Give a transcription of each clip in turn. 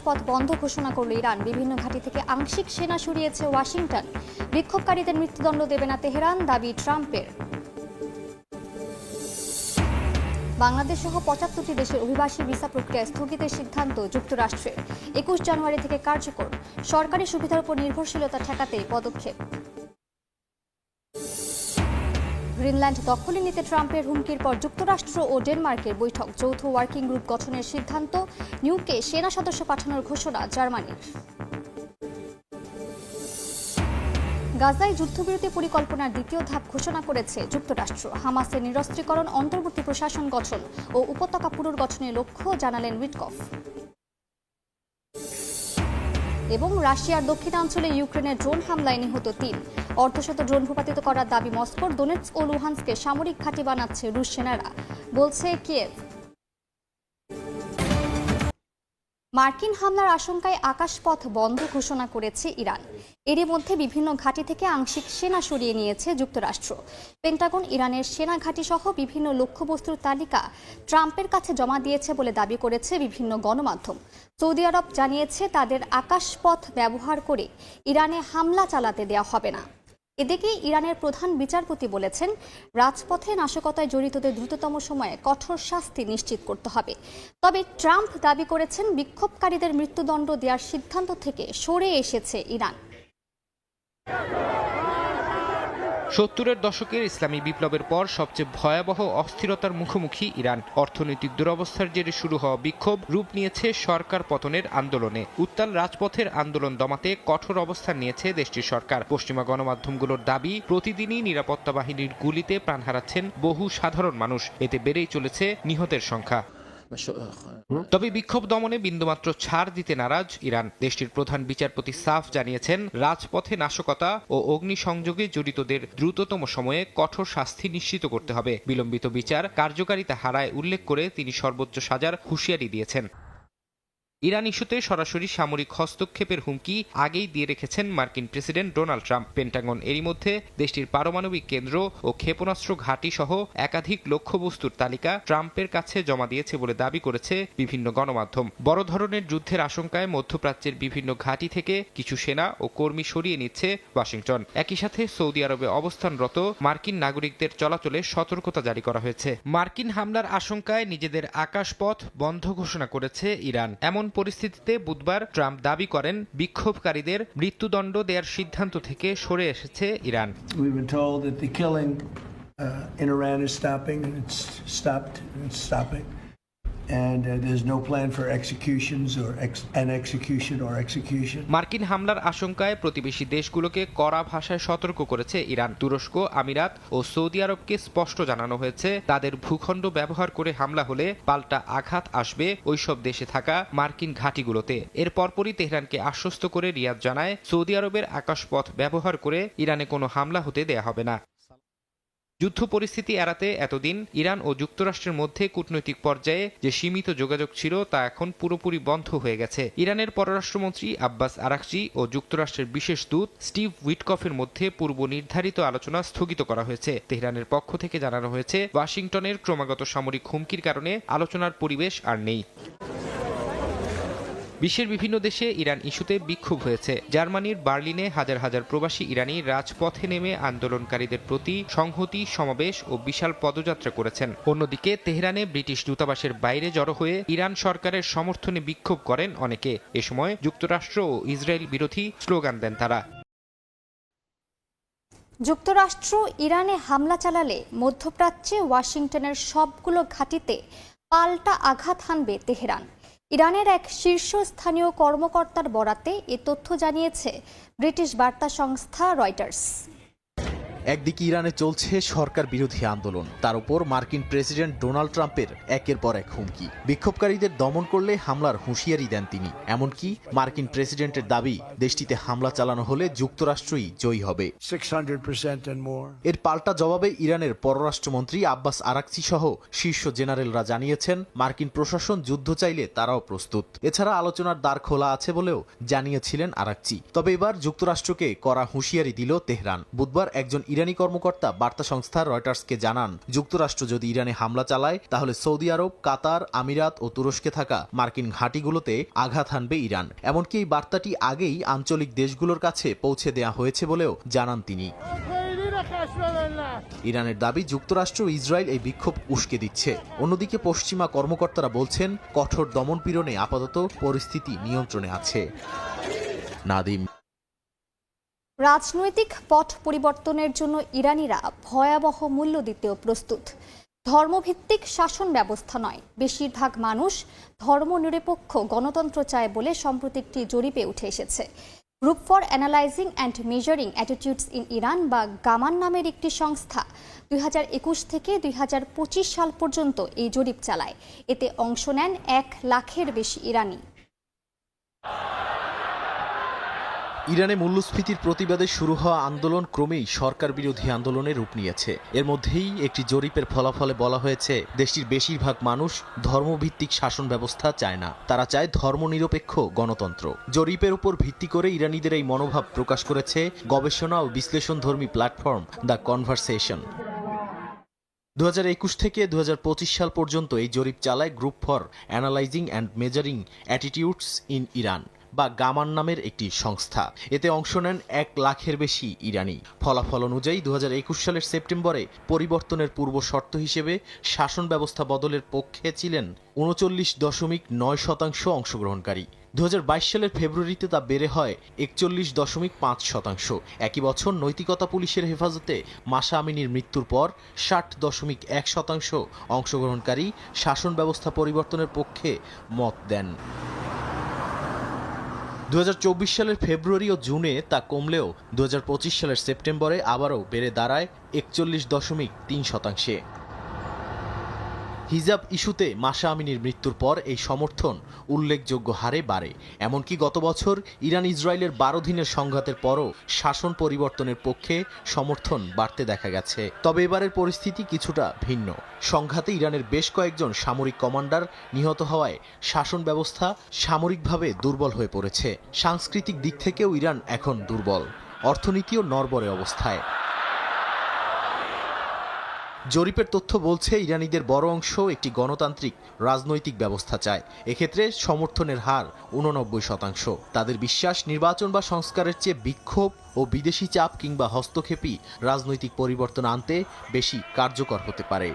আকাশপথ বন্ধ ঘোষণা করল ইরান। বিভিন্ন ঘাঁটি থেকে আংশিক সেনা সরিয়েছে ওয়াশিংটন। বিক্ষোভকারীদের মৃত্যুদণ্ড দেবে না তেহরান, দাবি ট্রাম্পের। বাংলাদেশ সহ পঁচাত্তরটি দেশের অভিবাসী ভিসা প্রক্রিয়া স্থগিতের সিদ্ধান্ত যুক্তরাষ্ট্রের। একুশ জানুয়ারি থেকে কার্যকর। সরকারি সুবিধার উপর নির্ভরশীলতা ঠেকাতে পদক্ষেপ। গ্রিনল্যান্ড দখলে নিতে ট্রাম্পের হুমকির পর যুক্তরাষ্ট্র ও ডেনমার্কের বৈঠক। যৌথ ওয়ার্কিং গ্রুপ গঠনের সিদ্ধান্ত, নিউকে সেনা সদস্য পাঠানোর ঘোষণা জার্মানির। গাজায় যুদ্ধবিরতি পরিকল্পনার দ্বিতীয় ধাপ ঘোষণা করেছে যুক্তরাষ্ট্র। হামাসের নিরস্ত্রীকরণ, অন্তর্বর্তী প্রশাসন গঠন ও উপত্যকা পুনর্গঠনের লক্ষ্য জানালেন উইটকফ। এবং রাশিয়ার দক্ষিণাঞ্চলে ইউক্রেনের ড্রোন হামলায় নিহত তিন। অর্ধশত ড্রোন ভূপাতিত করার দাবি মস্কোর দোনেটস ও লুহান্সকে সামরিক ঘাঁটি বানাচ্ছে রুশ সেনারা। বলছে কিয়েভ। মার্কিন হামলার আশঙ্কায় আকাশপথ বন্ধ ঘোষণা করেছে ইরান। এরই মধ্যে বিভিন্ন ঘাঁটি থেকে আংশিক সেনা সরিয়ে নিয়েছে যুক্তরাষ্ট্র। পেন্টাগন ইরানের সেনা ঘাঁটি সহ বিভিন্ন লক্ষ্যবস্তুর তালিকা ট্রাম্পের কাছে জমা দিয়েছে বলে দাবি করেছে বিভিন্ন গণমাধ্যম। সৌদি আরব জানিয়েছে তাদের আকাশপথ ব্যবহার করে ইরানে হামলা চালাতে দেওয়া হবে না। এদিকে ইরানের প্রধান বিচারপতি বলেছেন, রাজপথে নাশকতায় জড়িতদের দ্রুততম সময়ে কঠোর শাস্তি নিশ্চিত করতে হবে। তবে ট্রাম্প দাবি করেছেন, বিক্ষোভকারীদের মৃত্যুদণ্ড দেওয়ার সিদ্ধান্ত থেকে সরে এসেছে ইরান। সত্তরের দশকের ইসলামী বিপ্লবের পর সবচেয়ে ভয়াবহ অস্থিরতার মুখোমুখি ইরান। অর্থনৈতিক দুরবস্থার জেরে শুরু হওয়া বিক্ষোভ রূপ নিয়েছে সরকার পতনের আন্দোলনে। উত্তাল রাজপথের আন্দোলন দমাতে কঠোর অবস্থান নিয়েছে দেশটির সরকার। পশ্চিমা গণমাধ্যমগুলোর দাবি, প্রতিদিনই নিরাপত্তা বাহিনীর গুলিতে প্রাণ হারাচ্ছেন বহু সাধারণ মানুষ। এতে বেড়েই চলেছে নিহতের সংখ্যা। তবে বিক্ষোভ দমনে বিন্দুমাত্র ছাড় দিতে নারাজ ইরান। দেশটির প্রধান বিচারপতি সাফ জানিয়েছেন, রাজপথে নাশকতা ও অগ্নিসংযোগে জড়িতদের দ্রুততম সময়ে কঠোর শাস্তি নিশ্চিত করতে হবে। বিলম্বিত বিচার কার্যকারিতা হারায় উল্লেখ করে তিনি সর্বোচ্চ সাজার হুঁশিয়ারি দিয়েছেন। ইরান ইস্যুতে সরাসরি সামরিক হস্তক্ষেপের হুমকি আগেই দিয়ে রেখেছেন মার্কিন প্রেসিডেন্ট ডোনাল্ড ট্রাম্প। পেন্টাগন এরই মধ্যে দেশটির পারমাণবিক কেন্দ্র ও ক্ষেপণাস্ত্র ঘাঁটি সহ একাধিক লক্ষ্যবস্তুর তালিকা ট্রাম্পের কাছে জমা দিয়েছে বলে দাবি করেছে বিভিন্ন গণমাধ্যম। বড় ধরনের যুদ্ধের আশঙ্কায় মধ্যপ্রাচ্যের বিভিন্ন ঘাঁটি থেকে কিছু সেনা ও কর্মী সরিয়ে নিচ্ছে ওয়াশিংটন। একই সাথে সৌদি আরবে অবস্থানরত মার্কিন নাগরিকদের চলাচলে সতর্কতা জারি করা হয়েছে। মার্কিন হামলার আশঙ্কায় নিজেদের আকাশপথ বন্ধ ঘোষণা করেছে ইরান। এমন পরিস্থিতিতে বুধবার ট্রাম্প দাবি করেন বিক্ষোভকারীদের মৃত্যুদণ্ড দেওয়ার সিদ্ধান্ত থেকে সরে এসেছে Iran Uh, in Iran is stopping. মার্কিন হামলার আশঙ্কায় প্রতিবেশী দেশগুলোকে কড়া ভাষায় সতর্ক করেছে ইরান। তুরস্ক, আমিরাত ও সৌদি আরবকে স্পষ্ট জানানো হয়েছে, তাদের ভূখণ্ড ব্যবহার করে হামলা হলে পাল্টা আঘাত আসবে ওইসব দেশে থাকা মার্কিন ঘাঁটিগুলোতে। এর পরপরই তেহরানকে আশ্বস্ত করে রিয়াদ জানায়, সৌদি আরবের আকাশপথ ব্যবহার করে ইরানে কোনো হামলা হতে দেয়া হবে না। যুদ্ধ পরিস্থিতি এড়াতে এতদিন ইরান ও যুক্তরাষ্ট্রের মধ্যে কূটনৈতিক পর্যায়ে যে সীমিত যোগাযোগ ছিল তা এখন পুরোপুরি বন্ধ হয়ে গেছে। ইরানের পররাষ্ট্রমন্ত্রী আব্বাস আরাকচি ও যুক্তরাষ্ট্রের বিশেষ দূত স্টিভ উইটকফের মধ্যে পূর্ব নির্ধারিত আলোচনা স্থগিত করা হয়েছে। তেহরানের পক্ষ থেকে জানানো হয়েছে, ওয়াশিংটনের ক্রমাগত সামরিক হুমকির কারণে আলোচনার পরিবেশ আর নেই। বিশ্বের বিভিন্ন দেশে ইরান ইস্যুতে বিক্ষোভ হয়েছে। জার্মানির বার্লিনে হাজার হাজার প্রবাসী ইরানি রাজপথে নেমে আন্দোলনকারীদের প্রতি সংহতি, সমাবেশ ও বিশাল পদযাত্রা করেছেন। অন্যদিকে তেহরানে ব্রিটিশ দূতাবাসের বাইরে জড়ো হয়ে ইরান সরকারের সমর্থনে বিক্ষোভ করেন অনেকে। এ সময় যুক্তরাষ্ট্র ও ইসরায়েল বিরোধী স্লোগান দেন তারা। যুক্তরাষ্ট্র ইরানে হামলা চালালে মধ্যপ্রাচ্যে ওয়াশিংটনের সবগুলো ঘাঁটিতে পাল্টা আঘাত হানবে তেহরান। ইরানের এক শীর্ষস্থানীয় কর্মকর্তার বরাতে এ তথ্য জানিয়েছে ব্রিটিশ বার্তা সংস্থা রয়টার্স। একদিকে ইরানে চলছে সরকার বিরোধী আন্দোলন। তার উপর মার্কিন প্রেসিডেন্ট ডোনাল্ড ট্রাম্পের একের পর এক হুমকি। বিক্ষোভকারীদের দমন করলে হামলার হুঁশিয়ারি দেন তিনি। এমনকি মার্কিন প্রেসিডেন্টের দাবি দেশটিতে হামলা চালানো হলে যুক্তরাষ্ট্রই জয়ী হবে। 600% এর পাল্টা জবাবে ইরানের পররাষ্ট্রমন্ত্রী আব্বাস আরাকচি সহ শীর্ষ জেনারেলরা জানিয়েছেন মার্কিন প্রশাসন যুদ্ধ চাইলে তারাও প্রস্তুত। এছাড়া আলোচনার দ্বার খোলা আছে বলেও জানিয়েছিলেন আরাকচি তবে এবার যুক্তরাষ্ট্রকে করা হুঁশিয়ারি দিল তেহরান। বুধবার একজন ইরানি কর্মকর্তা বার্তা সংস্থা রয়টার্সকে জানান, যুক্তরাষ্ট্র যদি ইরানে হামলা চালায়, তাহলে সৌদি আরব, কাতার, আমিরাত ও তুরস্কে থাকা মার্কিন ঘাঁটিগুলোতে আঘাত হানবে ইরান। এমনকি এই বার্তাটি আগেই আঞ্চলিক দেশগুলোর কাছে পৌঁছে দেয়া হয়েছে বলেও জানান তিনি। ইরানের দাবি, যুক্তরাষ্ট্র ইসরায়েল এই বিক্ষোভ উস্কে দিচ্ছে। অন্যদিকে পশ্চিমা কর্মকর্তারা বলছেন, কঠোর দমনপীড়নে আপাতত পরিস্থিতি নিয়ন্ত্রণে আছে। নাদিম রাজনৈতিক পথ পরিবর্তনের জন্য ইরানিরা ভয়াবহ মূল্য দিতেও প্রস্তুত। ধর্মভিত্তিক শাসন ব্যবস্থা নয়। বেশিরভাগ মানুষ ধর্মনিরপেক্ষ গণতন্ত্র চায় বলে সম্প্রতি একটি জরিপে উঠে এসেছে। Group for analysing and measuring attitudes in Iran বা গামান নামের একটি সংস্থা দুই হাজার একুশ থেকে দুই হাজার পঁচিশ সাল পর্যন্ত এই জরিপ চালায়। এতে অংশ নেন এক লাখের বেশি ইরানি। ইরানে মূল্যস্ফীতির প্রতিবাদে শুরু হওয়া আন্দোলন ক্রমেই সরকার বিরোধী আন্দোলনে রূপ নিয়েছে। এর মধ্যেই একটি জরিপের ফলাফলে বলা হয়েছে, দেশটির বেশিরভাগ মানুষ ধর্মভিত্তিক শাসন ব্যবস্থা চায় না। তারা চায় ধর্মনিরপেক্ষ গণতন্ত্র। জরিপের উপর ভিত্তি করে ইরানিদের এই মনোভাব প্রকাশ করেছে গবেষণা ও বিশ্লেষণধর্মী প্ল্যাটফর্ম দ্য কনভারসেশন। দু হাজার একুশ থেকে দু হাজার পঁচিশ সাল পর্যন্ত এই জরিপ চালায় group for analysing and measuring attitudes in Iran. বা গামান নামের একটি সংস্থা। এতে অংশ নেন এক লাখের বেশি ইরানি। ফলাফল অনুযায়ী দু হাজার একুশ সালের সেপ্টেম্বরে পরিবর্তনের পূর্ব শর্ত হিসেবে শাসন ব্যবস্থা বদলের পক্ষে ছিলেন উনচল্লিশ দশমিক নয় শতাংশ অংশগ্রহণকারী। দু হাজার বাইশ সালের ফেব্রুয়ারিতে তা বেড়ে হয় একচল্লিশ দশমিক পাঁচ শতাংশ। একই বছর নৈতিকতা পুলিশের হেফাজতে মাসা আমিনীর মৃত্যুর পর ষাট দশমিক এক শতাংশ অংশগ্রহণকারী শাসন ব্যবস্থা পরিবর্তনের পক্ষে মত দেন। দু হাজার চব্বিশ সালের ফেব্রুয়ারি ও জুনে তা কমলেও দু হাজার পঁচিশ সালের সেপ্টেম্বরে আবারও বেড়ে দাঁড়ায় একচল্লিশ দশমিক তিন শতাংশে। হিজাব ইস্যুতে মাসা আমিনীর মৃত্যুর পর এই সমর্থন উল্লেখযোগ্য হারে বাড়ে। এমনকি গত বছর ইরান ইসরায়েলের বারো দিনের সংঘাতের পরও শাসন পরিবর্তনের পক্ষে সমর্থন বাড়তে দেখা গেছে। তবে এবারের পরিস্থিতি কিছুটা ভিন্ন। সংঘাতে ইরানের বেশ কয়েকজন সামরিক কমান্ডার নিহত হওয়ায় শাসন ব্যবস্থা সামরিকভাবে দুর্বল হয়ে পড়েছে। সাংস্কৃতিক দিক থেকেও ইরান এখন দুর্বল। অর্থনীতিও নরবরে অবস্থায়। জরিপের তথ্য বলছে, ইরানিদের বড় অংশ একটি গণতান্ত্রিক রাজনৈতিক ব্যবস্থা চায়। এক্ষেত্রে সমর্থনের হার উননব্বই শতাংশ। তাদের বিশ্বাস, নির্বাচন বা সংস্কারের চেয়ে বিক্ষোভ ও বিদেশি চাপ কিংবা হস্তক্ষেপই রাজনৈতিক পরিবর্তন আনতে বেশি কার্যকর হতে পারে।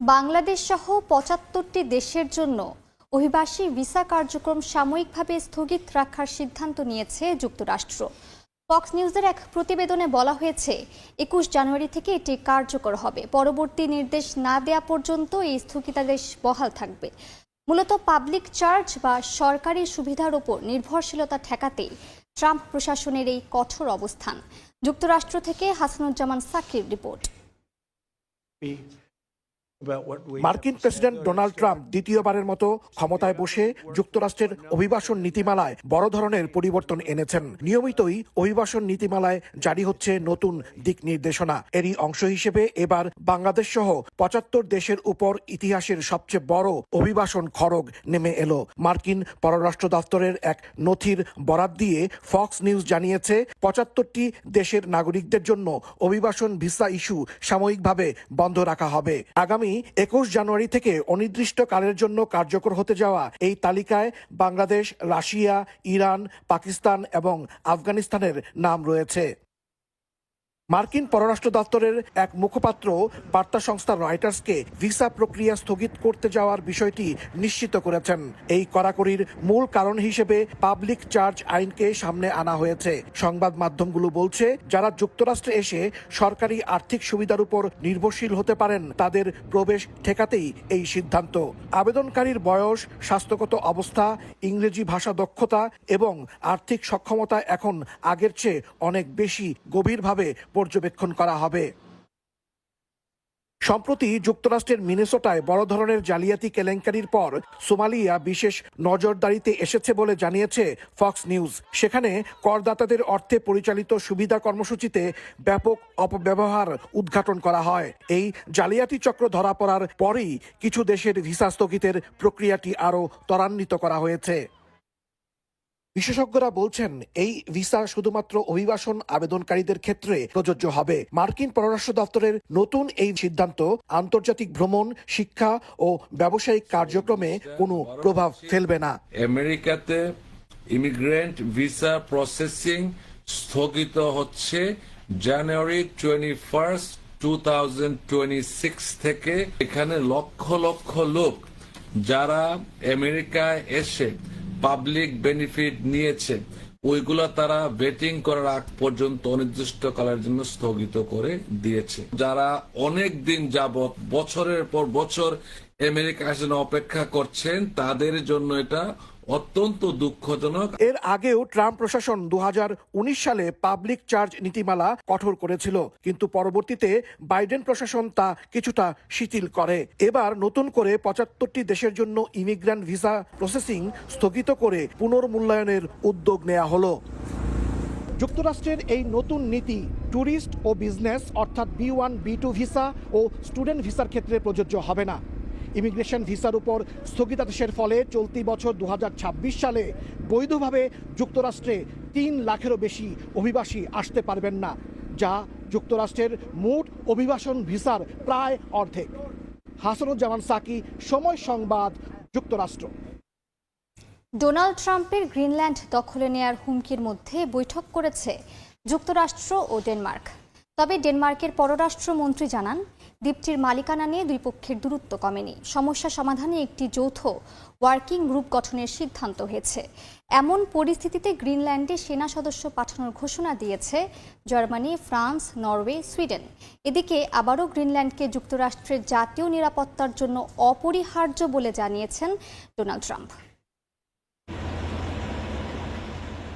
বাংলাদেশ সহ পঁচাত্তরটি দেশের জন্য অভিবাসী ভিসা কার্যক্রম সাময়িকভাবে স্থগিত রাখার সিদ্ধান্ত নিয়েছে যুক্তরাষ্ট্র। ফক্স নিউজের এক প্রতিবেদনে বলা হয়েছে, একুশ জানুয়ারি থেকে এটি কার্যকর হবে। পরবর্তী নির্দেশ না দেয়া পর্যন্ত এই স্থগিতাদেশ বহাল থাকবে। মূলত পাবলিক চার্জ বা সরকারি সুবিধার উপর নির্ভরশীলতা ঠেকাতেই ট্রাম্প প্রশাসনের এই কঠোর অবস্থান। যুক্তরাষ্ট্র থেকে হাসানুজ্জামান সাকির রিপোর্ট। মার্কিন প্রেসিডেন্ট ডোনাল্ড ট্রাম্প দ্বিতীয়বারের মতো ক্ষমতায় বসে যুক্তরাষ্ট্রের অভিবাসন নীতিমালায় বড় ধরনের পরিবর্তন এনেছেন। নিয়মিতই অভিবাসন নীতিমালায় জারি হচ্ছে নতুন দিক নির্দেশনা। এরই অংশ হিসেবে এবার বাংলাদেশ সহ পঁচাত্তর দেশের উপর ইতিহাসের সবচেয়ে বড় অভিবাসন খড়গ নেমে এলো। মার্কিন পররাষ্ট্র দপ্তরের এক নথির বরাত দিয়ে ফক্স নিউজ জানিয়েছে পঁচাত্তরটি দেশের নাগরিকদের জন্য অভিবাসন ভিসা ইস্যু সাময়িকভাবে বন্ধ রাখা হবে। আগামী একুশ জানুয়ারি থেকে অনির্দিষ্টকালের জন্য কার্যকর হতে যাওয়া এই তালিকায় বাংলাদেশ, রাশিয়া, ইরান, পাকিস্তান এবং আফগানিস্তানের নাম রয়েছে। মার্কিন পররাষ্ট্র দপ্তরের এক মুখপাত্র বার্তা সংস্থা রয়টার্সকে ভিসা প্রক্রিয়া স্থগিত করতে যাওয়ার বিষয়টি নিশ্চিত করেছেন। এই কড়াকড়ির মূল কারণ হিসেবে পাবলিক চার্জ আইনকে সামনে আনা হয়েছে। সংবাদ মাধ্যমগুলো বলছে, যারা যুক্তরাষ্ট্রে এসে সরকারি আর্থিক সুবিধার উপর নির্ভরশীল হতে পারেন, তাদের প্রবেশ ঠেকাতেই এই সিদ্ধান্ত। আবেদনকারীর বয়স, স্বাস্থ্যগত অবস্থা, ইংরেজি ভাষা দক্ষতা এবং আর্থিক সক্ষমতা এখন আগের চেয়ে অনেক বেশি গভীরভাবে পর্যবেক্ষণ করা হবে। সম্প্রতি যুক্তরাষ্ট্রের মিনেসোটায় বড় ধরনের জালিয়াতি কেলেঙ্কারির পর সোমালিয়া বিশেষ নজরদারিতে এসেছে বলে জানিয়েছে ফক্স নিউজ। সেখানে করদাতাদের অর্থে পরিচালিত সুবিধা কর্মসূচিতে ব্যাপক অপব্যবহার উদ্ঘাটন করা হয়। এই জালিয়াতি চক্র ধরা পড়ার পরেই কিছু দেশের ভিসা স্থগিতের প্রক্রিয়াটি আরও ত্বরান্বিত করা হয়েছে। বিশেষজ্ঞরা বলছেন, এই ভিসা শুধুমাত্র অভিবাসন আবেদনকারীদের ক্ষেত্রে প্রযোজ্য হবে। মার্কিন পররাষ্ট্র দপ্তরের নতুন এই সিদ্ধান্ত আন্তর্জাতিক ভ্রমণ, শিক্ষা ও ব্যবসায়িক কার্যক্রমে কোনো প্রভাব ফেলবে না। আমেরিকাতে ইমিগ্রেন্ট ভিসা প্রসেসিং স্থগিত হচ্ছে জানুয়ারি টোয়েন্টি ফার্স্ট টু থেকে। এখানে লক্ষ লক্ষ লোক যারা আমেরিকায় এসে পাবলিক বেনিফিট নিয়েছে, ওইগুলো তারা বেটিং করার আগ পর্যন্ত অনির্দিষ্ট কালের জন্য স্থগিত করে দিয়েছে। যারা অনেক দিন যাবত বছরের পর বছর আমেরিকা অপেক্ষা করছেন, তাদের জন্য এটা অত্যন্ত দুঃখজনক। এর আগেও ট্রাম্প প্রশাসন দু হাজার উনিশ সালে পাবলিক চার্জ নীতিমালা কঠোর করেছিল, কিন্তু পরবর্তীতে বাইডেন প্রশাসন তা কিছুটা শিথিল করে। এবার নতুন করে পঁচাত্তরটি দেশের জন্য ইমিগ্রান্ট ভিসা প্রসেসিং স্থগিত করে পুনর্মূল্যায়নের উদ্যোগ নেওয়া হলো। যুক্তরাষ্ট্রের এই নতুন নীতি, ট্যুরিস্ট ও বিজনেস অর্থাৎ B one, B two visa ও স্টুডেন্ট ভিসার ক্ষেত্রে প্রযোজ্য হবে না। ইমিগ্রেশন ভিসার উপর স্থগিতাদেশের ফলে চলতি বছর দু হাজার ছাব্বিশ সালে বৈধভাবে যুক্তরাষ্ট্রে তিন লাখেরও বেশি অভিবাসী আসতে পারবেন না, যা যুক্তরাষ্ট্রের মোট অভিবাসন ভিসার প্রায় অর্ধেক। হাসানুজ্জামান সাকি, সময় সংবাদ, যুক্তরাষ্ট্র। ডোনাল্ড ট্রাম্পের গ্রিনল্যান্ড দখলে নেয়ার হুমকির মধ্যে বৈঠক করেছে যুক্তরাষ্ট্র ও ডেনমার্ক। তবে ডেনমার্কের পররাষ্ট্রমন্ত্রী জানান দ্বীপটির মালিকানা নিয়ে দুই পক্ষের দূরত্ব কমেনি। সমস্যা সমাধানে একটি যৌথ ওয়ার্কিং গ্রুপ গঠনের সিদ্ধান্ত হয়েছে। এমন পরিস্থিতিতে গ্রিনল্যান্ডে সেনা সদস্য পাঠানোর ঘোষণা দিয়েছে জার্মানি, ফ্রান্স, নরওয়ে, সুইডেন। এদিকে আবারও গ্রিনল্যান্ডকে যুক্তরাষ্ট্রের জাতীয় নিরাপত্তার জন্য অপরিহার্য বলে জানিয়েছেন ডোনাল্ড ট্রাম্প।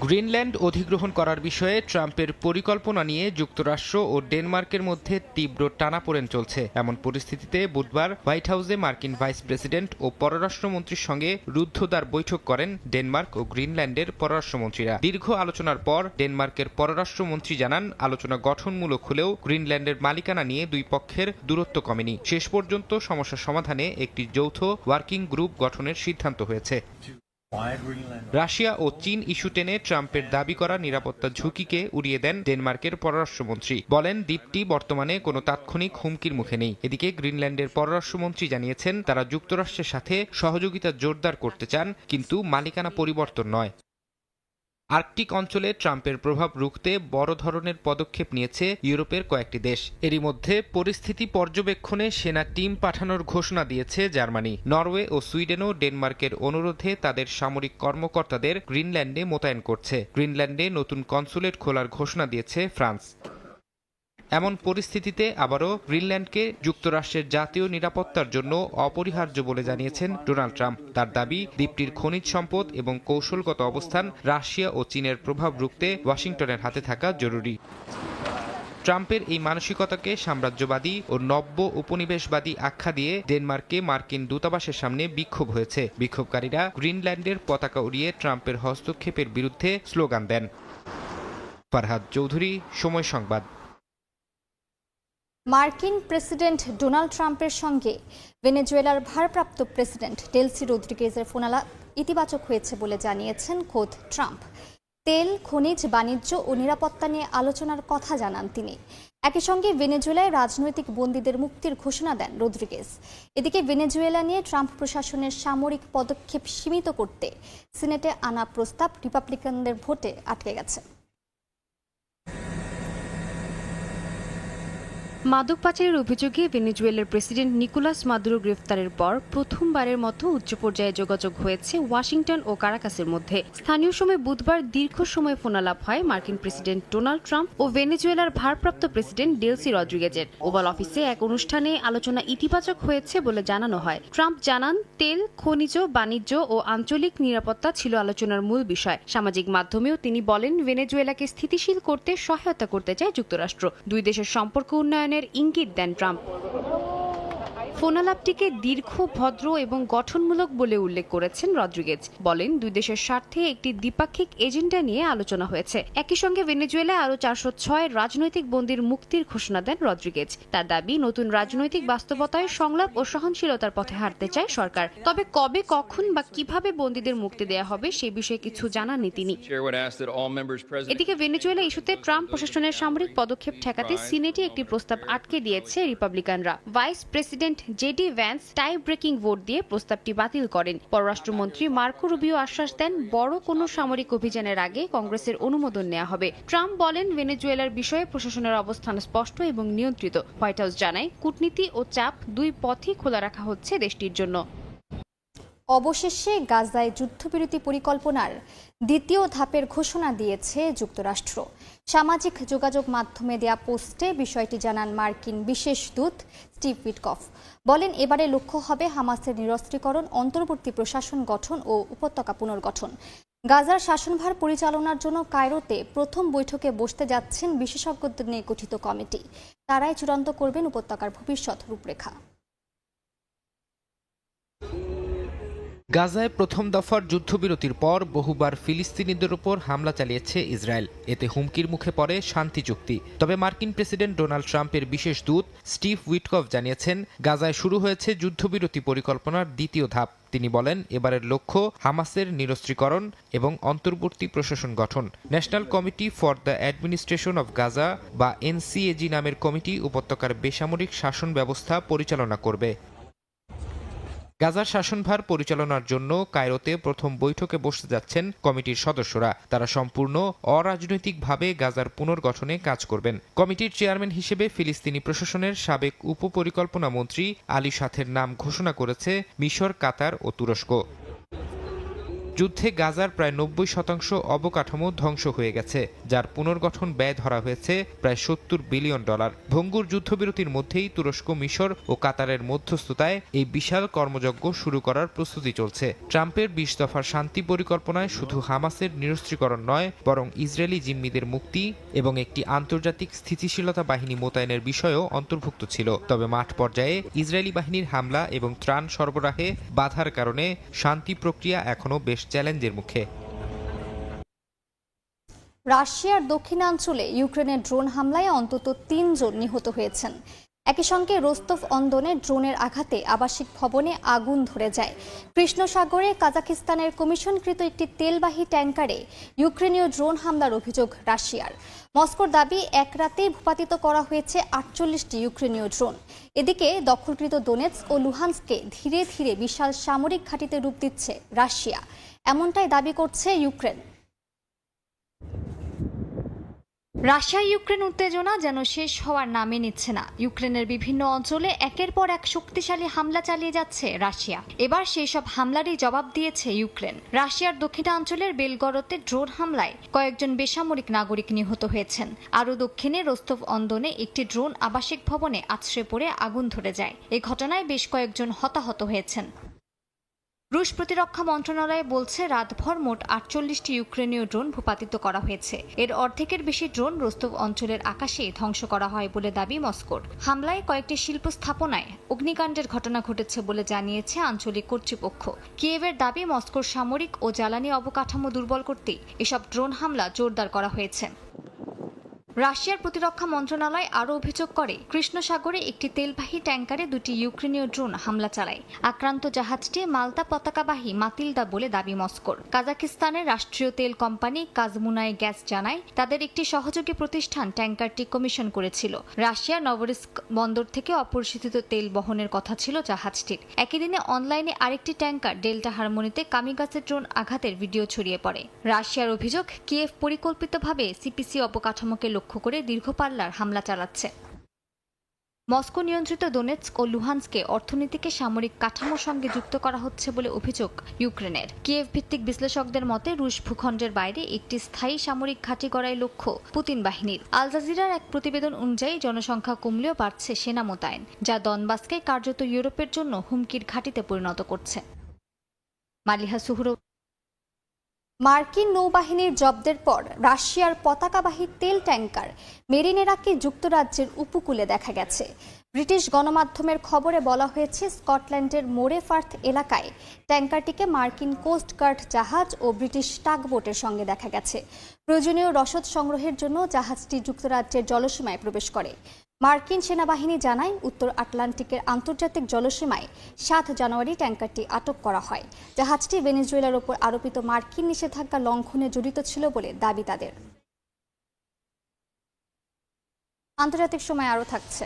গ্রিনল্যান্ড অধিগ্রহণ করার বিষয়ে ট্রাম্পের পরিকল্পনা নিয়ে যুক্তরাষ্ট্র ও ডেনমার্কের মধ্যে তীব্র টানাপোড়েন চলছে। এমন পরিস্থিতিতে বুধবার হোয়াইট হাউসে মার্কিন ভাইস প্রেসিডেন্ট ও পররাষ্ট্রমন্ত্রীর সঙ্গে রুদ্ধদ্বার বৈঠক করেন ডেনমার্ক ও গ্রিনল্যান্ডের পররাষ্ট্রমন্ত্রীরা। দীর্ঘ আলোচনার পর ডেনমার্কের পররাষ্ট্রমন্ত্রী জানান, আলোচনা গঠনমূলক হলেও গ্রিনল্যান্ডের মালিকানা নিয়ে দুই পক্ষের দূরত্ব কমেনি। শেষ পর্যন্ত সমস্যা সমাধানে একটি যৌথ ওয়ার্কিং গ্রুপ গঠনের সিদ্ধান্ত হয়েছে। রাশিয়া ও চীন ইস্যু টেনে ট্রাম্পের দাবি করা নিরাপত্তা ঝুঁকিকে উড়িয়ে দেন ডেনমার্কের পররাষ্ট্রমন্ত্রী। বলেন, দ্বীপটি বর্তমানে কোনো তাৎক্ষণিক হুমকির মুখে নেই। এদিকে গ্রিনল্যান্ডের পররাষ্ট্রমন্ত্রী জানিয়েছেন, তারা যুক্তরাষ্ট্রের সাথে সহযোগিতা জোরদার করতে চান, কিন্তু মালিকানা পরিবর্তন নয়। আর্কটিক অঞ্চলে ট্রাম্পের প্রভাব রুখতে বড় ধরনের পদক্ষেপ নিয়েছে ইউরোপের কয়েকটি দেশ। এরই মধ্যে পরিস্থিতি পর্যবেক্ষণে সেনা টিম পাঠানোর ঘোষণা দিয়েছে জার্মানি। নরওয়ে ও সুইডেনও ডেনমার্কের অনুরোধে তাদের সামরিক কর্মকর্তাদের গ্রিনল্যান্ডে মোতায়েন করছে। গ্রিনল্যান্ডে নতুন কনসুলেট খোলার ঘোষণা দিয়েছে ফ্রান্স। এমন পরিস্থিতিতে আবারও গ্রিনল্যান্ডকে যুক্তরাষ্ট্রের জাতীয় নিরাপত্তার জন্য অপরিহার্য বলে জানিয়েছেন ডোনাল্ড ট্রাম্প। তার দাবি, দ্বীপটির খনিজ সম্পদ এবং কৌশলগত অবস্থান রাশিয়া ও চীনের প্রভাব রুখতে ওয়াশিংটনের হাতে থাকা জরুরি। ট্রাম্পের এই মানসিকতাকে সাম্রাজ্যবাদী ও নব্য উপনিবেশবাদী আখ্যা দিয়ে ডেনমার্কে মার্কিন দূতাবাসের সামনে বিক্ষোভ হয়েছে। বিক্ষোভকারীরা গ্রিনল্যান্ডের পতাকা উড়িয়ে ট্রাম্পের হস্তক্ষেপের বিরুদ্ধে স্লোগান দেন। ফারহাদ চৌধুরী, সময় সংবাদ। মার্কিন প্রেসিডেন্ট ডোনাল্ড ট্রাম্পের সঙ্গে ভেনেজুয়েলার ভারপ্রাপ্ত প্রেসিডেন্ট ডেলসি রদ্রিগেজের ফোনালাপ ইতিবাচক হয়েছে বলে জানিয়েছেন খোদ ট্রাম্প। তেল, খনিজ, বাণিজ্য ও নিরাপত্তা নিয়ে আলোচনার কথা জানান তিনি। একই সঙ্গে ভেনেজুয়েলায় রাজনৈতিক বন্দীদের মুক্তির ঘোষণা দেন রদ্রিগেজ। এদিকে ভেনেজুয়েলা নিয়ে ট্রাম্প প্রশাসনের সামরিক পদক্ষেপ সীমিত করতে সিনেটে আনা প্রস্তাব রিপাবলিকানদের ভোটে আটকে গেছে। মাদক পাচারের অভিযোগে ভেনেজুয়েলার প্রেসিডেন্ট নিকোলাস মাদুরো গ্রেফতারের পর প্রথমবারের মতো উচ্চ পর্যায়ে যোগাযোগ হয়েছে ওয়াশিংটন ও কারাকাসের মধ্যে। স্থানীয় সময় বুধবার দীর্ঘ সময় ফোনালাপ হয় মার্কিন প্রেসিডেন্ট ডোনাল্ড ট্রাম্প ও ভেনেজুয়েলার ভারপ্রাপ্ত প্রেসিডেন্ট ডেলসি রদ্রিগেজের ওভাল অফিসে এক অনুষ্ঠানে আলোচনা ইতিবাচক হয়েছে বলে জানানো হয়। ট্রাম্প জানান, তেল, খনিজ, বাণিজ্য ও আঞ্চলিক নিরাপত্তা ছিল আলোচনার মূল বিষয়। সামাজিক মাধ্যমেও তিনি বলেন, ভেনেজুয়েলাকে স্থিতিশীল করতে সহায়তা করতে চায় যুক্তরাষ্ট্র। দুই দেশের সম্পর্ক ইঙ্গিত দেন ট্রাম্প। ফোনালাপটিকে দীর্ঘ ভদ্র এবং গঠনমূলক বলে উল্লেখ করেছেন রদ্রিগেজ। বলেন দুই দেশের স্বার্থে একটি দ্বিপাক্ষিক এজেন্ডা নিয়ে আলোচনা হয়েছে। একই সঙ্গে ভেনেজুয়েলায় আরও চারশো ছয় রাজনৈতিক বন্দীর মুক্তির ঘোষণা দেন রদ্রিগেজ। তার দাবি নতুন রাজনৈতিক বাস্তবতায় সংলাপ ও সহনশীলতার পথে হাঁটতে চায় সরকার। তবে কবে কখন বা কীভাবে বন্দীদের মুক্তি দেয়া হবে সে বিষয়ে কিছু জানাননি তিনি. এদিকে ভেনেজুয়েলা ইস্যুতে ট্রাম্প প্রশাসনের সামরিক পদক্ষেপ ঠেকাতে সিনেটে একটি প্রস্তাব আটকে দিয়েছে রিপাবলিকানরা। Vice president JD Vance tie breaking vote দিয়ে প্রস্তাবটি বাতিল করেন। পররাষ্ট্রমন্ত্রী মার্কো রুবিও আশ্বাস দেন, বড় কোনো সামরিক অভিযানের আগে কংগ্রেসের অনুমোদন নেওয়া হবে। ট্রাম্প বলেন, ভেনেজুয়েলার বিষয়ে প্রশাসনের অবস্থান স্পষ্ট এবং নিয়ন্ত্রিত। হোয়াইট হাউস জানায়, কূটনীতি ও চাপ দুই পথই খোলা রাখা হচ্ছে দেশটির জন্য। অবশেষে গাজায় যুদ্ধবিরতি পরিকল্পনার দ্বিতীয় ধাপের ঘোষণা দিয়েছে যুক্তরাষ্ট্র। সামাজিক যোগাযোগ মাধ্যমে দেয়া পোস্টে বিষয়টি জানান মার্কিন বিশেষ দূত স্টিভ উইটকফ। বলেন এবারে লক্ষ্য হবে হামাসের নিরস্ত্রীকরণ, অন্তর্বর্তী প্রশাসন গঠন ও উপত্যকা পুনর্গঠন। গাজার শাসনভার পরিচালনার জন্য কায়রোতে প্রথম বৈঠকে বসতে যাচ্ছেন বিশেষজ্ঞদের নিয়ে গঠিত কমিটি। তারাই চূড়ান্ত করবেন উপত্যকার ভবিষ্যৎ রূপরেখা। গাজায় প্রথম দফার যুদ্ধবিরতির পর বহুবার ফিলিস্তিনিদের ওপর হামলা চালিয়েছে ইসরায়েল। এতে হুমকির মুখে পড়ে শান্তি চুক্তি। তবে মার্কিন প্রেসিডেন্ট ডোনাল্ড ট্রাম্পের বিশেষ দূত স্টিভ উইটকফ জানিয়েছেন, গাজায় শুরু হয়েছে যুদ্ধবিরতি পরিকল্পনার দ্বিতীয় ধাপ। তিনি বলেন, এবারের লক্ষ্য হামাসের নিরস্ত্রীকরণ এবং অন্তর্বর্তী প্রশাসন গঠন। National committee for the administration of Gaza বা এনসিএজি নামের কমিটি উপত্যকার বেসামরিক শাসন ব্যবস্থা পরিচালনা করবে। গাজার শাসনভার পরিচালনার জন্য কায়রোতে প্রথম বৈঠকে বসতে যাচ্ছেন কমিটির সদস্যরা। তারা সম্পূর্ণ অরাজনৈতিকভাবে গাজার পুনর্গঠনে কাজ করবেন। কমিটির চেয়ারম্যান হিসেবে ফিলিস্তিনি প্রশাসনের সাবেক উপপরিকল্পনা মন্ত্রী আলী সাথের নাম ঘোষণা করেছে মিশর, কাতার ও তুরস্ক। যুদ্ধে গাজার প্রায় নব্বই শতাংশ অবকাঠামো ধ্বংস হয়ে গেছে, যার পুনর্গঠন ব্যয় ধরা হয়েছে প্রায় সত্তর বিলিয়ন ডলার। ভঙ্গুর যুদ্ধবিরতির মধ্যেই তুরস্ক, মিশর ও কাতারের মধ্যস্থতায় এই বিশাল কর্মযজ্ঞ শুরু করার প্রস্তুতি চলছে। ট্রাম্পের বিশ দফার শান্তি পরিকল্পনায় শুধু হামাসের নিরস্ত্রীকরণ নয়, বরং ইসরায়েলি জিম্মিদের মুক্তি এবং একটি আন্তর্জাতিক স্থিতিশীলতা বাহিনী মোতায়েনের বিষয়েও অন্তর্ভুক্ত ছিল। তবে মাঠ পর্যায়ে ইসরায়েলি বাহিনীর হামলা এবং ত্রাণ সরবরাহে বাধার কারণে শান্তি প্রক্রিয়া এখনও বেশ চ্যালেঞ্জের মুখে। রাশিয়ার দক্ষিণাঞ্চলে ইউক্রেনের ড্রোন হামলায় অন্তত তিনজন নিহত হয়েছেন। একই সঙ্গে রোস্তভ অন্দনে ড্রোনের আঘাতে আবাসিক ভবনে আগুন ধরে যায়। কৃষ্ণ সাগরে কাজাকিস্তানের কমিশনকৃত একটি তেলবাহী ট্যাঙ্কারে ইউক্রেনীয় ড্রোন হামলার অভিযোগ রাশিয়ার। মস্কোর দাবি, এক রাতেই ভূপাতিত করা হয়েছে আটচল্লিশটি ইউক্রেনীয় ড্রোন। এদিকে দখলকৃত ডোনেটস ও লুহান্সকে ধীরে ধীরে বিশাল সামরিক ঘাঁটিতে রূপ দিচ্ছে রাশিয়া। এমনটাই দাবি করছে ইউক্রেন। রাশিয়া ইউক্রেন উত্তেজনা যেন শেষ হওয়ার নামে নিচ্ছে না। ইউক্রেনের বিভিন্ন অঞ্চলে একের পর এক শক্তিশালী হামলা চালিয়ে যাচ্ছে রাশিয়া। এবার সেই সব হামলারই জবাব দিয়েছে ইউক্রেন। রাশিয়ার দক্ষিণাঞ্চলের বেলগরতে ড্রোন হামলায় কয়েকজন বেসামরিক নাগরিক নিহত হয়েছেন। আরও দক্ষিণে রোস্তভ অন্দনে একটি ড্রোন আবাসিক ভবনে আছড়ে পড়ে আগুন ধরে যায়। এই ঘটনায় বেশ কয়েকজন হতাহত হয়েছেন। রুশ প্রতিরক্ষা মন্ত্রণালয় বলছে রাতভর মোট আটচল্লিশটি ইউক্রেনীয় ড্রোন ভূপাতিত করা হয়েছে। এর অর্ধেকের বেশি ড্রোন রোস্তভ অঞ্চলের আকাশে ধ্বংস করা হয় বলে দাবি মস্কোর। হামলায় কয়েকটি শিল্প স্থাপনায় অগ্নিকাণ্ডের ঘটনা ঘটেছে বলে জানিয়েছে আঞ্চলিক কর্তৃপক্ষ। কিয়েভের দাবি মস্কোর সামরিক ও জ্বালানি অবকাঠামো দুর্বল করতেই এসব ড্রোন হামলা জোরদার করা হয়েছে। রাশিয়ার প্রতিরক্ষা মন্ত্রণালয় আরও অভিযোগ করে কৃষ্ণ সাগরে একটি তেলবাহী ট্যাঙ্কারে দুটি ইউক্রেনীয় ড্রোন হামলা চালায়। আক্রান্ত জাহাজটি মালতা পতাকাবাহী মাতিলদা বলে দাবি মস্কোর। কাজাকিস্তানের রাষ্ট্রীয় তেল কোম্পানি কাজমুনায় গ্যাস জানায়, তাদের একটি সহযোগী প্রতিষ্ঠান ট্যাঙ্কারটি কমিশন করেছিল। রাশিয়ার নভরিস্ক বন্দর থেকে অপরিশোধিত তেল বহনের কথা ছিল জাহাজটির। একই দিনে অনলাইনে আরেকটি ট্যাঙ্কার ডেল্টা হারমোনিতে কামিগাসের ড্রোন আঘাতের ভিডিও ছড়িয়ে পড়ে। রাশিয়ার অভিযোগ, কিয়েভ পরিকল্পিতভাবে সিপিসি অবকাঠামোকে লক্ষ্য করে দীর্ঘ পাল্লার হামলা চালাচ্ছে। মস্কো নিয়ন্ত্রিত দোনেৎস্ক ও লুহান্সকে অর্থনীতিকে সামরিক কাঠামোর সঙ্গে যুক্ত করা হচ্ছে বলে অভিযোগ ইউক্রেনের। কিয়েভ ভিত্তিক বিশ্লেষকদের মতে, রুশ ভূখণ্ডের বাইরে একটি স্থায়ী সামরিক ঘাঁটি গড়াই লক্ষ্য পুতিন বাহিনীর। আল জাজিরার এক প্রতিবেদন অনুযায়ী, জনসংখ্যা কমলেও বাড়ছে সেনা মোতায়েন, যা দনবাসকে কার্যত ইউরোপের জন্য হুমকির ঘাঁটিতে পরিণত করছে। মালিহা সুহরো মার্কিন নৌবাহিনীর জব্দের পর রাশিয়ার পতাকাবাহী তেল ট্যাঙ্কার মেরিনেরাকে যুক্তরাজ্যের উপকূলে দেখা গেছে। ব্রিটিশ গণমাধ্যমের খবরে বলা হয়েছে, স্কটল্যান্ডের মোরেফার্থ এলাকায় ট্যাঙ্কারটিকে মার্কিন কোস্টগার্ড জাহাজ ও ব্রিটিশ টাগবোটের সঙ্গে দেখা গেছে। প্রয়োজনীয় রসদ সংগ্রহের জন্য জাহাজটি যুক্তরাজ্যের জলসীমায় প্রবেশ করে। মার্কিন সেনাবাহিনী জানায় উত্তর আটলান্টিকের আন্তর্জাতিক জলসীমায় সাত জানুয়ারি ট্যাঙ্কারটি আটক করা হয়। জাহাজটি ভেনেজুয়েলার ওপর আরোপিত মার্কিন নিষেধাজ্ঞা লঙ্ঘনে জড়িত ছিল বলে দাবি তাদের। আন্তর্জাতিক সময় আরও থাকছে।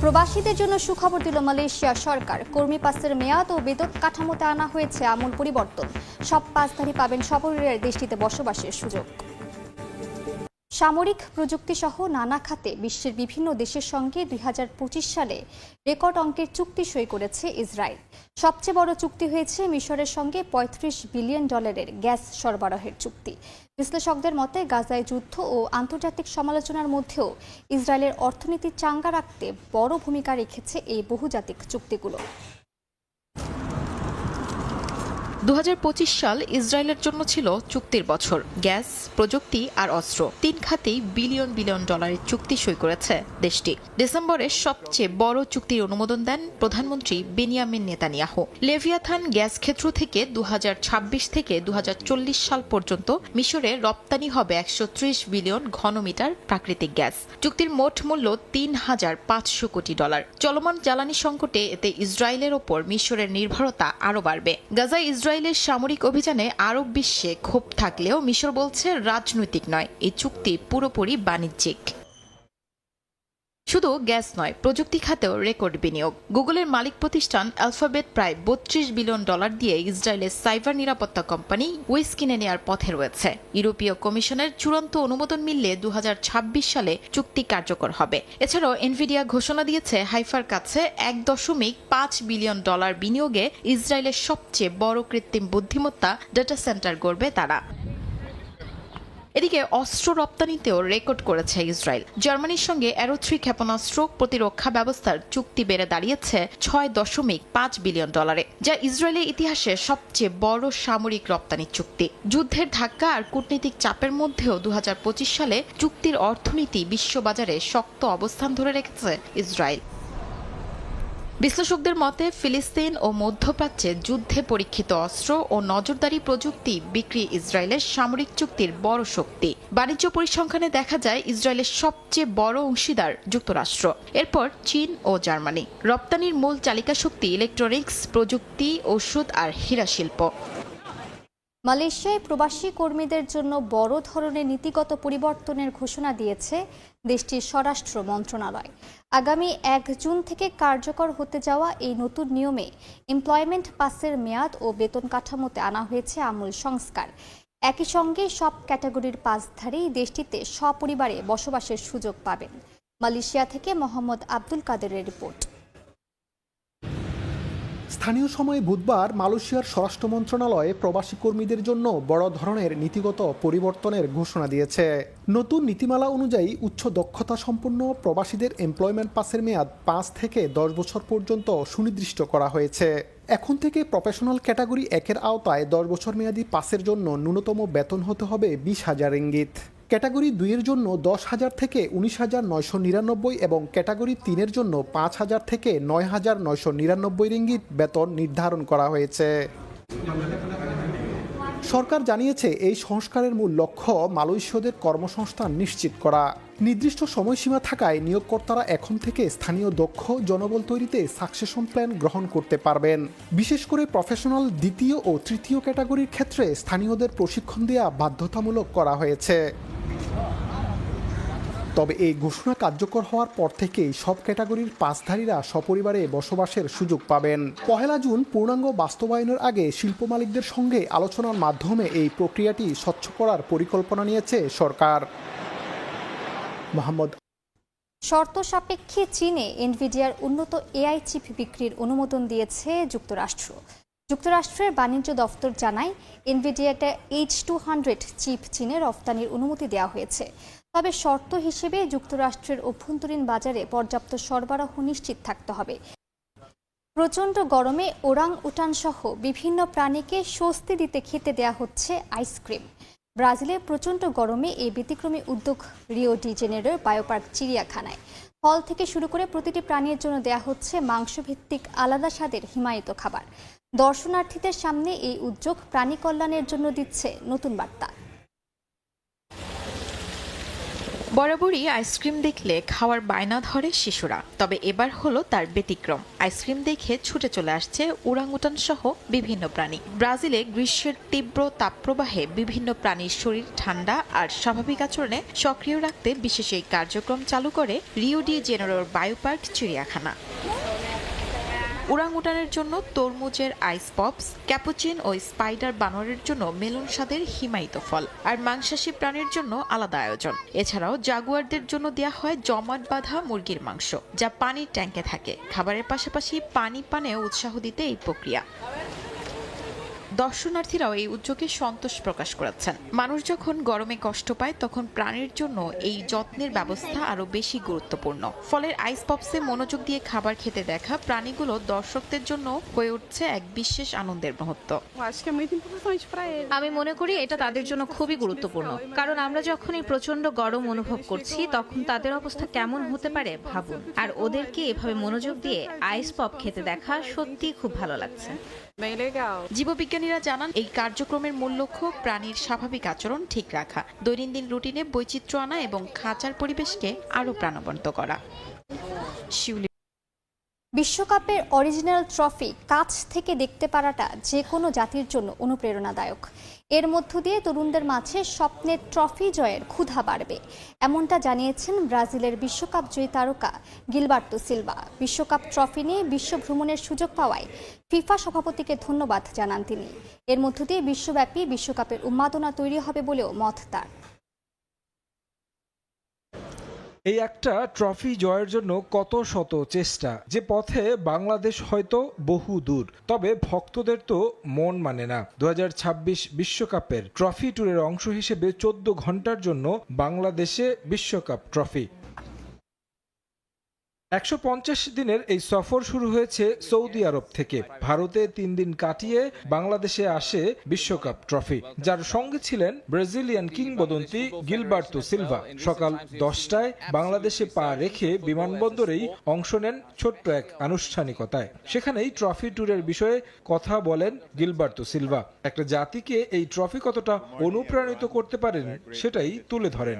প্রবাসীদের জন্য সুখবর দিল মালয়েশিয়া সরকার। কর্মী পাসের মেয়াদ ও বেতন কাঠামোতে আনা হয়েছে আমূল পরিবর্তন। সব পাসধারী পাবেন সপরিবারের দেশটিতে বসবাসের সুযোগ। সামরিক প্রযুক্তি সহ নানা খাতে বিশ্বের বিভিন্ন দেশের সঙ্গে দুই হাজার পঁচিশ সালে রেকর্ড অঙ্কের চুক্তি সই করেছে ইসরায়েল। সবচেয়ে বড় চুক্তি হয়েছে মিশরের সঙ্গে ৩৫ বিলিয়ন ডলারের গ্যাস সরবরাহের চুক্তি। বিশ্লেষকদের মতে, গাজায় যুদ্ধ ও আন্তর্জাতিক সমালোচনার মধ্যেও ইসরায়েলের অর্থনীতি চাঙ্গা রাখতে বড় ভূমিকা রেখেছে এই বহুজাতিক চুক্তিগুলো। দু হাজার পঁচিশ সাল ইসরায়েলের জন্য ছিল চুক্তির বছর। গ্যাস, প্রযুক্তি আর অস্ত্র। তিন খাতেই বিলিয়ন বিলিয়ন ডলারের চুক্তি সই করেছে দেশটি। ডিসেম্বরে সবচেয়ে বড় চুক্তির অনুমোদন দেন প্রধানমন্ত্রী বেনিয়ামিন নেতানিয়াহু। লেভিয়াথান গ্যাস ক্ষেত্র থেকে দু হাজার ছাব্বিশ থেকে দু হাজার চল্লিশ সাল পর্যন্ত মিশরে রপ্তানি হবে একশো ত্রিশ বিলিয়ন ঘনমিটার প্রাকৃতিক গ্যাস। চুক্তির মোট মূল্য তিন হাজার পাঁচশো কোটি ডলার। চলমান জ্বালানি সংকটে এতে ইসরায়েলের ওপর মিশরের নির্ভরতা আরও বাড়বে। গাজায় ইসরায়েলের সামরিক অভিযানে আরব বিশ্বে ক্ষোভ থাকলেও মিশর বলছে রাজনৈতিক নয়, এই চুক্তি পুরোপুরি বাণিজ্যিক। শুধু গ্যাস নয়, প্রযুক্তি খাতেও রেকর্ড বিনিয়োগ। গুগলের মালিক প্রতিষ্ঠান অ্যালফাবেট প্রায় বত্রিশ বিলিয়ন ডলার দিয়ে ইসরায়েলের সাইবার নিরাপত্তা কোম্পানি উইস কিনে নেওয়ার পথে রয়েছে। ইউরোপীয় কমিশনের চূড়ান্ত অনুমোদন মিললে দু হাজার ছাব্বিশ সালে চুক্তি কার্যকর হবে। এছাড়াও এনভিডিয়া ঘোষণা দিয়েছে, হাইফার কাছে এক দশমিক পাঁচ বিলিয়ন ডলার বিনিয়োগে ইসরায়েলের সবচেয়ে বড় কৃত্রিম বুদ্ধিমত্তা ডেটা সেন্টার গড়বে তারা। এদিকে অস্ত্র রপ্তানিতেও রেকর্ড করেছে ইসরায়েল। জার্মানির সঙ্গে অ্যারো থ্রি ক্ষেপণাস্ত্র প্রতিরক্ষা ব্যবস্থার চুক্তি বেড়ে দাঁড়িয়েছে ছয় দশমিক পাঁচ বিলিয়ন ডলারে, যা ইসরায়েলের ইতিহাসে সবচেয়ে বড় সামরিক রপ্তানি চুক্তি। যুদ্ধের ধাক্কা আর কূটনীতিক চাপের মধ্যেও দু হাজার পঁচিশ সালে চুক্তির অর্থনীতি বিশ্ববাজারে শক্ত অবস্থান ধরে রেখেছে ইসরায়েল। বিশ্লেষকদের মতে, ফিলিস্তিন ও মধ্যপ্রাচ্যে যুদ্ধে পরীক্ষিত অস্ত্র ও নজরদারি প্রযুক্তি বিক্রি ইসরায়েলের সামরিক চুক্তির বড় শক্তি। বাণিজ্য পরিসংখ্যানে দেখা যায়, ইসরায়েলের সবচেয়ে বড় অংশীদার যুক্তরাষ্ট্র। এরপর চীন ও জার্মানি। রপ্তানির মূল চালিকা শক্তি ইলেকট্রনিক্স, প্রযুক্তি, ওষুধ আর হীরা শিল্প মালয়েশিয়ায় প্রবাসী কর্মীদের জন্য বড় ধরনের নীতিগত পরিবর্তনের ঘোষণা দিয়েছে দেশটির স্বরাষ্ট্র মন্ত্রণালয়। আগামী এক জুন থেকে কার্যকর হতে যাওয়া এই নতুন নিয়মে এমপ্লয়মেন্ট পাসের মেয়াদ ও বেতন কাঠামোতে আনা হয়েছে আমূল সংস্কার। একই সঙ্গে সব ক্যাটাগরির পাসধারী দেশটিতে সপরিবারে বসবাসের সুযোগ পাবেন। মালয়েশিয়া থেকে মোহাম্মদ আব্দুল কাদেরের রিপোর্ট। স্থানীয় সময় বুধবার মালয়েশিয়ার স্বরাষ্ট্র মন্ত্রণালয় প্রবাসী কর্মীদের জন্য বড় ধরনের নীতিগত পরিবর্তনের ঘোষণা দিয়েছে। নতুন নীতিমালা অনুযায়ী উচ্চ দক্ষতা সম্পন্ন প্রবাসীদের এমপ্লয়মেন্ট পাসের মেয়াদ পাঁচ থেকে দশ বছর পর্যন্ত সুনির্দিষ্ট করা হয়েছে। এখন থেকে প্রফেশনাল ক্যাটাগরি একের আওতায় দশ বছর মেয়াদী পাসের জন্য ন্যূনতম বেতন হতে হবে বিশ হাজার ইঙ্গিত ক্যাটাগরি দুইয়ের জন্য দশ হাজার থেকে উনিশ হাজার নয়শো নিরানব্বই এবং ক্যাটাগরি তিনের জন্য পাঁচ হাজার থেকে নয় হাজার নয়শো নিরানব্বই রিঙ্গিত বেতন নির্ধারণ করা হয়েছে। সরকার জানিয়েছে এই সংস্কারের মূল লক্ষ্য মালয়েশীয়দের কর্মসংস্থান নিশ্চিত করা। নির্দিষ্ট সময়সীমা থাকায় নিয়োগকর্তারা এখন থেকে স্থানীয় দক্ষ জনবল তৈরিতে সাকসেশন প্ল্যান গ্রহণ করতে পারবেন। বিশেষ করে প্রফেশনাল দ্বিতীয় ও তৃতীয় ক্যাটাগরির ক্ষেত্রে স্থানীয়দের প্রশিক্ষণ দেওয়া বাধ্যতামূলক করা হয়েছে। তবে এই ঘোষণা কার্যকর হওয়ার পর থেকেই সব ক্যাটাগরির পাসধারীরা সপরিবারে বসবাসের সুযোগ পাবেন। পহেলা জুন পূর্ণাঙ্গ বাস্তবায়নের আগে শিল্প মালিকদের সঙ্গে আলোচনার মাধ্যমে এই প্রক্রিয়াটি স্বচ্ছ করার পরিকল্পনা নিয়েছে সরকার। মোহাম্মদ শর্ত সাপেক্ষে চীনে এনভিডিয়ার উন্নত এআই চিপ বিক্রির অনুমোদন দিয়েছে যুক্তরাষ্ট্র। যুক্তরাষ্ট্রের বাণিজ্য দফতর জানায় এনভিডিয়াটা এইচ টু হান্ড্রেড চিপ চীনে রফতানির অনুমতি দেওয়া হয়েছে। তবে শর্ত হিসেবে যুক্তরাষ্ট্রের অভ্যন্তরীণ বাজারে পর্যাপ্ত সরবরাহ নিশ্চিত থাকতে হবে। প্রচণ্ড গরমে ওরাং উটান সহ বিভিন্ন প্রাণীকে স্বস্তি দিতে খেতে দেয়া হচ্ছে আইসক্রিম ব্রাজিলে প্রচণ্ড গরমে এই ব্যতিক্রমী উদ্যোগ রিও ডি জেনেরোর বায়োপার্ক চিড়িয়াখানায়। ফল থেকে শুরু করে প্রতিটি প্রাণীর জন্য দেয়া হচ্ছে মাংসভিত্তিক আলাদা স্বাদের হিমায়িত খাবার। দর্শনার্থীদের সামনে এই উদ্যোগ প্রাণী কল্যাণের জন্য দিচ্ছে নতুন বার্তা। বরাবরই আইসক্রিম দেখলে খাওয়ার বায়না ধরে শিশুরা, তবে এবার হলো তার ব্যতিক্রম। আইসক্রিম দেখে ছুটে চলে আসছে উরাংউটান সহ বিভিন্ন প্রাণী। ব্রাজিলে গ্রীষ্মের তীব্র তাপপ্রবাহে বিভিন্ন প্রাণীর শরীর ঠান্ডা আর স্বাভাবিক আচরণে সক্রিয় রাখতে বিশেষ এই কার্যক্রম চালু করে রিও ডি বায়ো পার্ক চিড়িয়াখানা। উরাংউটানের জন্য তরমুজের আইস পপস ক্যাপুচিন ও স্পাইডার বানরের জন্য মেলন স্বাদের হিমায়িত ফল, আর মাংসাশী প্রাণীর জন্য আলাদা আয়োজন। এছাড়াও জাগুয়ারদের জন্য দেয়া হয় জমাট বাঁধা মুরগির মাংস, যা পানির ট্যাঙ্কে থাকে। খাবারের পাশাপাশি পানি পানে উৎসাহ দিতে এই প্রক্রিয়া। দর্শনার্থীরাও এই উদ্যোগে সন্তোষ প্রকাশ করেছেন। মানুষ যখন গরমে কষ্ট পায় তখন প্রাণীর জন্য এই যত্নের ব্যবস্থা আরও বেশি গুরুত্বপূর্ণ। ফলের আইস পপসে মনোযোগ দিয়ে খাবার খেতে দেখা প্রাণীগুলো দর্শকদের জন্য হয়ে উঠছে এক বিশেষ আনন্দের মুহূর্ত। আমি মনে করি এটা তাদের জন্য খুবই গুরুত্বপূর্ণ। কারণ আমরা যখন এই প্রচণ্ড গরম অনুভব করছি তখন তাদের অবস্থা কেমন হতে পারে ভাবুন। আর ওদেরকে এভাবে মনোযোগ দিয়ে আইস পপ খেতে দেখা সত্যি খুব ভালো লাগছে। জীববিজ্ঞানীরা জানান এই কার্যক্রমের মূল লক্ষ্য প্রাণীর স্বাভাবিক আচরণ ঠিক রাখা দৈনন্দিন রুটিনে বৈচিত্র্য আনা এবং খাঁচার পরিবেশকে আরও প্রাণবন্ত করা। শিউলি বিশ্বকাপের অরিজিনাল ট্রফি কাছ থেকে দেখতে পারাটা যে কোনো জাতির জন্য অনুপ্রেরণাদায়ক। এর মধ্য দিয়ে তরুণদের মাঝে স্বপ্নের ট্রফি জয়ের ক্ষুধা বাড়বে। এমনটা জানিয়েছেন ব্রাজিলের বিশ্বকাপ জয়ী তারকা গিলবার্তো সিলভা। বিশ্বকাপ ট্রফি নিয়ে বিশ্ব ভ্রমণের সুযোগ পাওয়ায় ফিফা সভাপতিকে ধন্যবাদ জানান তিনি। এর মধ্য দিয়ে বিশ্বব্যাপী বিশ্বকাপের উন্মাদনা তৈরি হবে বলেও মত তার। এই একটা ট্রফি জয়ের জন্য কত শত চেষ্টা, যে পথে বাংলাদেশ হয়তো বহু দূর। তবে ভক্তদের তো মন মানে না। দু বিশ্বকাপের ট্রফি ট্যুরের অংশ হিসেবে চোদ্দ ঘণ্টার জন্য বাংলাদেশে বিশ্বকাপ ট্রফি। একশো পঞ্চাশ দিনের এই সফর শুরু হয়েছে সৌদি আরব থেকে। ভারতে তিন দিন কাটিয়ে বাংলাদেশে আসে বিশ্বকাপ ট্রফি যার সঙ্গে ছিলেন ব্রাজিলিয়ান কিংবদন্তি গিলবার্তো সিলভা। সকাল দশটায় বাংলাদেশে পা রেখে বিমানবন্দরেই অংশ নেন ছোট্ট এক আনুষ্ঠানিকতায়। সেখানেই ট্রফি ট্যুরের বিষয়ে কথা বলেন গিলবার্তো সিলভা। একটা জাতিকে এই ট্রফি কতটা অনুপ্রাণিত করতে পারেন সেটাই তুলে ধরেন।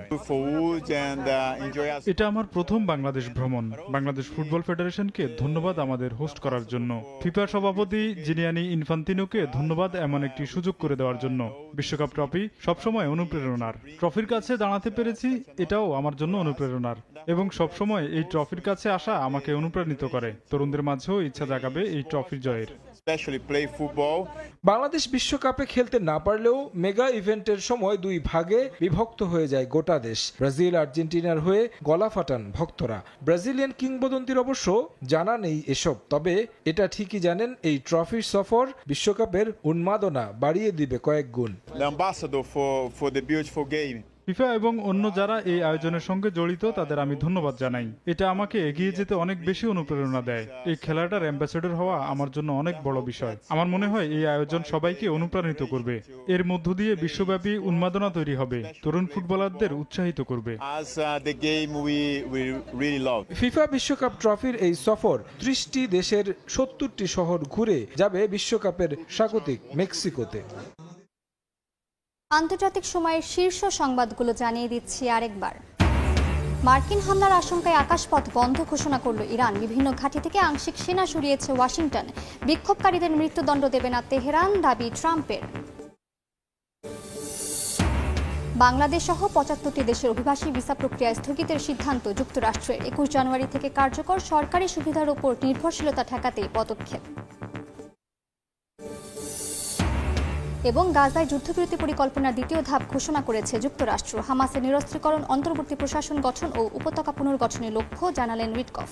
এটা আমার প্রথম বাংলাদেশ ভ্রমণ। বাংলাদেশ ফুটবল ফেডারেশনকে ধন্যবাদ আমাদের হোস্ট করার জন্য। ফিফা সভাপতি জিনিয়ানি ইনফান্তিনোকে ধন্যবাদ এমন একটি সুযোগ করে দেওয়ার জন্য। বিশ্বকাপ ট্রফি সবসময় অনুপ্রেরণার। ট্রফির কাছে দাঁড়াতে পেরেছি, এটাও আমার জন্য অনুপ্রেরণার। এবং সবসময় এই ট্রফির কাছে আসা আমাকে অনুপ্রাণিত করে। তরুণদের মাঝেও ইচ্ছা জাগাবে এই ট্রফির জয়ের। বাংলাদেশ বিশ্বকাপে খেলতে না পারলেও মেগা ইভেন্টের সময় দুই ভাগে বিভক্ত হয়ে যায় গোটা দেশ। ব্রাজিল আর্জেন্টিনার হয়ে গলা ফাটান ভক্তরা। ব্রাজিলিয়ান কিংবদন্তির অবশ্য জানা নেই এসব তবে এটা ঠিকই জানেন এই ট্রফির সফর বিশ্বকাপের উন্মাদনা বাড়িয়ে দিবে কয়েক গুণ। ফিফা এবং অন্য যারা এই আয়োজনের সঙ্গে জড়িত তাদের আমি ধন্যবাদ জানাই। এটা আমাকে এগিয়ে যেতে অনেক বেশি অনুপ্রেরণা দেয়। এই খেলাটার অ্যাম্বাসেডর হওয়া আমার জন্য অনেক বড় বিষয়। আমার মনে হয় এই আয়োজন সবাইকে অনুপ্রাণিত করবে। এর মধ্য দিয়ে বিশ্বব্যাপী উন্মাদনা তৈরি হবে। তরুণ ফুটবলারদের উৎসাহিত করবে। ফিফা বিশ্বকাপ ট্রফির এই সফর ত্রিশটি দেশের সত্তরটি শহর ঘুরে যাবে বিশ্বকাপের স্বাগতিক মেক্সিকোতে। আন্তর্জাতিক সময়ের শীর্ষ সংবাদগুলো জানিয়ে দিচ্ছি আরেকবার। মার্কিন হামলার আশঙ্কায় আকাশপথ বন্ধ ঘোষণা করল ইরান। বিভিন্ন ঘাঁটি থেকে আংশিক সেনা সরিয়েছে ওয়াশিংটন। বিক্ষোভকারীদের মৃত্যুদণ্ড দেবে না তেহরান, দাবি ট্রাম্পের। বাংলাদেশ সহ পঁচাত্তরটি দেশের অভিবাসী ভিসা প্রক্রিয়া স্থগিতের সিদ্ধান্ত যুক্তরাষ্ট্রের। একুশ জানুয়ারি থেকে কার্যকর সরকারি সুবিধার উপর নির্ভরশীলতা ঠেকাতে পদক্ষেপ। এবং গাজায় যুদ্ধবিরতি পরিকল্পনার দ্বিতীয় ধাপ ঘোষণা করেছে যুক্তরাষ্ট্র। হামাসের নিরস্ত্রীকরণ, অন্তর্বর্তী প্রশাসন গঠন ও উপত্যকা পুনর্গঠনের লক্ষ্য, জানালেন রিটকফ